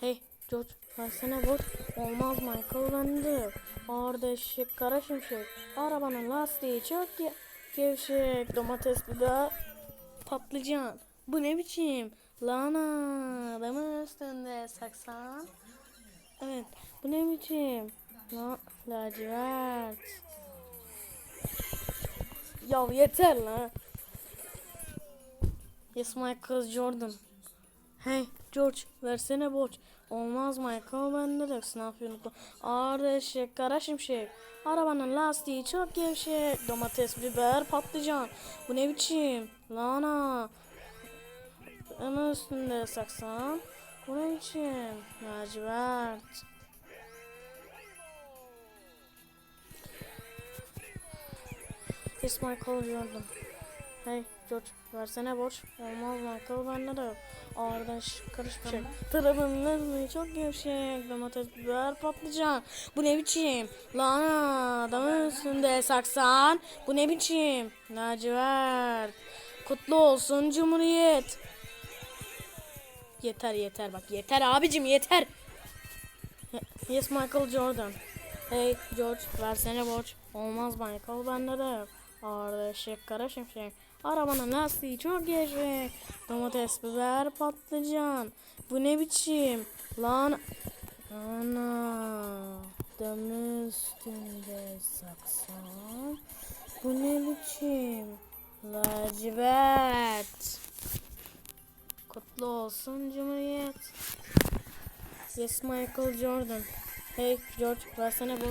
Hey George versene bot. Olmaz Michael bende. Ağır eşek kara şimşek. Arabanın lastiği çok ge gevşek. Domates biber patlıcan. Bu ne biçim? Lana adamın üstünde saksan. Evet bu ne biçim? La lacivert. Ya yeter la. Yes Michael Jordan. Hey George versene borç. Olmaz Michael bende de sınav unuttum. Ağır eşek kara şimşek. Arabanın lastiği çok gevşek. Domates, biber, patlıcan. Bu ne biçim? Lana. Ama üstünde saksan. Bu ne biçim? Lacivert. Yes Michael Jordan. Hey George versene borç. Olmaz bende de yok. Ağırdan şık karışmış şey. Tarafının çok gevşek. Domates, biber, patlıcan. Bu ne biçim? Lana adamın üstünde saksan. Bu ne biçim? Lacivert. Kutlu olsun Cumhuriyet. Yeter yeter bak yeter abicim yeter. Yes Michael Jordan. Hey George versene borç. Olmaz Michael bende de yok. Ağır eşek kara şimşek. Arabanın lastiği çok gevşek. Domates, biber, patlıcan. Bu ne biçim? Lan ana damı üstünde saksan. Bu ne biçim? Lacivert. Kutlu olsun Cumhuriyet. Yes Michael Jordan. Hey George versene bu.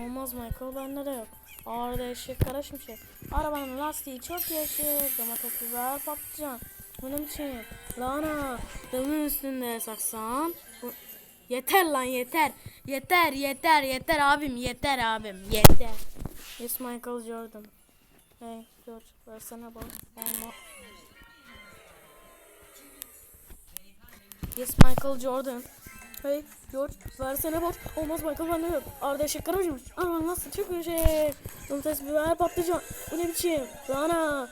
Olmaz Michael bende de yok. Ağır eşek kara şimşek. Arabanın lastiği çok gevşek. Domates biber patlıcan. Bu ne biçim? Lana. Damın üstünde saksan. Yeter lan yeter. Yeter yeter yeter abim yeter abim yeter. Yes Michael Jordan. Hey George versene bak. Yes Michael Jordan. Hey George versene bak. Olmaz Michael bende yok. Arda eşek karışmış. Aman nasıl çok şey. Domates biber patlıcan. Bu ne biçim? Lana.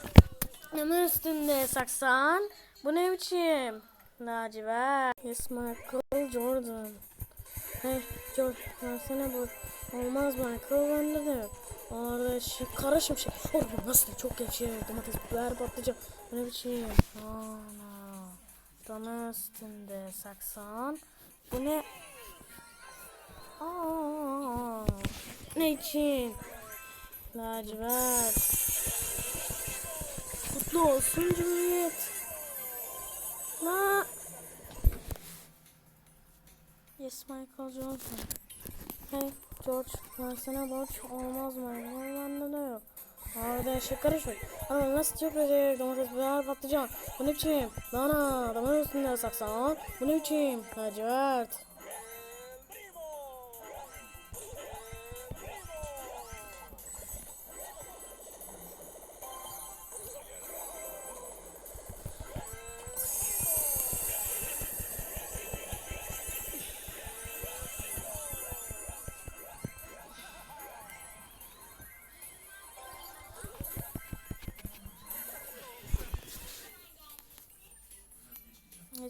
Hemen üstünde saksan. Bu ne biçim? Lacivert. Yes Michael Jordan. Hey George versene bak. Olmaz Michael bende de yok. Arda eşek karışmış. Oh nasıl çok gevşek. Domates biber patlıcan. Bu ne biçim? Lana. Dana üstünde saksan. Bu ne? Aa, ne için? Lacivert. Kutlu olsun Cumhuriyet. La. Yes Michael Jordan. Hey George versene borç olmaz mı? Bende de yok. Arada eşek karışmış. Ama nasıl acayip domates biber patlıcan. Bu ne biçim? Lana adamın üstünde saksan. Bu ne biçim? Lacivert.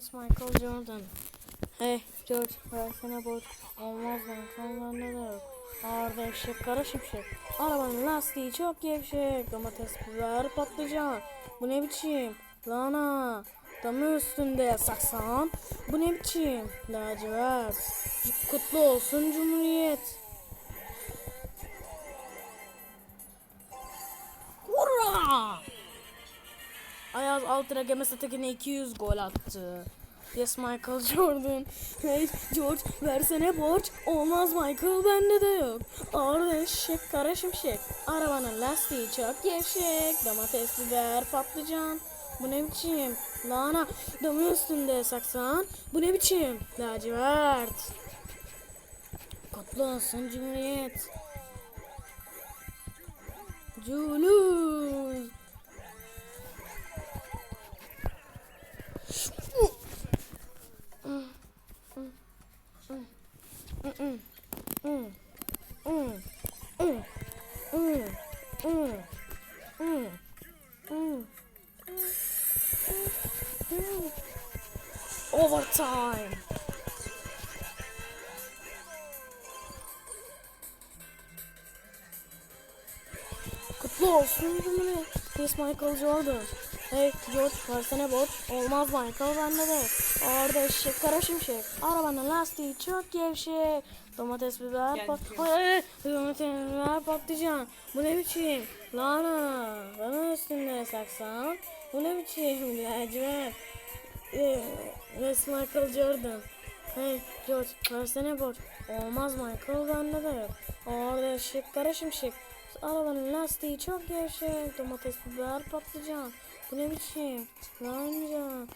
It's Michael Jordan. Hey George versene borç. Olmaz lan kanlarında da yok. Ağırda eşek kara şimşek. Arabanın lastiği çok gevşek. Domates biber patlıcan. Bu ne biçim? Lana. Damı üstünde saksan. Bu ne biçim? Lacivert. Kutlu olsun Cumhuriyet. Hurra! Ayaz Altıra Gemesi tekine 200 gol attı. Yes Michael Jordan. Hey George versene borç. Olmaz Michael bende de yok. Ağır eşek kara şimşek. Arabanın lastiği çok gevşek. Domates biber patlıcan. Bu ne biçim? Lana damı üstünde saksan. Bu ne biçim? Lacivert. Kutlu olsun Cumhuriyet. Julus. Overtime. time. Kutlu olsun cümle. Yes Michael Jordan. Hey George versene borç. Olmaz Michael bende de. Orada eşek kara şimşek. Arabanın lastiği çok gevşek. Domates biber pat... ay, domates biber patlıcan. Bu ne biçim? Lana. Bana üstünde saksan. Bu ne biçim? Lacivert. Ee, Yes Michael Jordan. Hey George versene borç. Olmaz Michael bende de. Orada eşek kara şimşek. Arabanın lastiği çok gevşek. Domates biber patlıcan. Bu ne biçim? Lanca.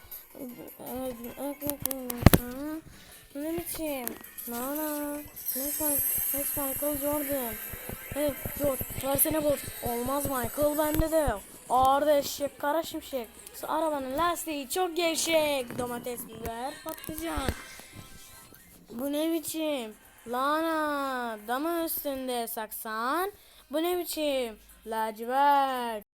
Bu ne biçim? Nana. Lütfen. Yes Michael Jordan. Hey George versene borç. Olmaz Michael bende de. Orada eşek kara şimşek. Arabanın lastiği çok gevşek. Domates biber patlıcan. Bu ne biçim? Lana. Dama üstünde saksan. Bu ne biçim? Lacivert.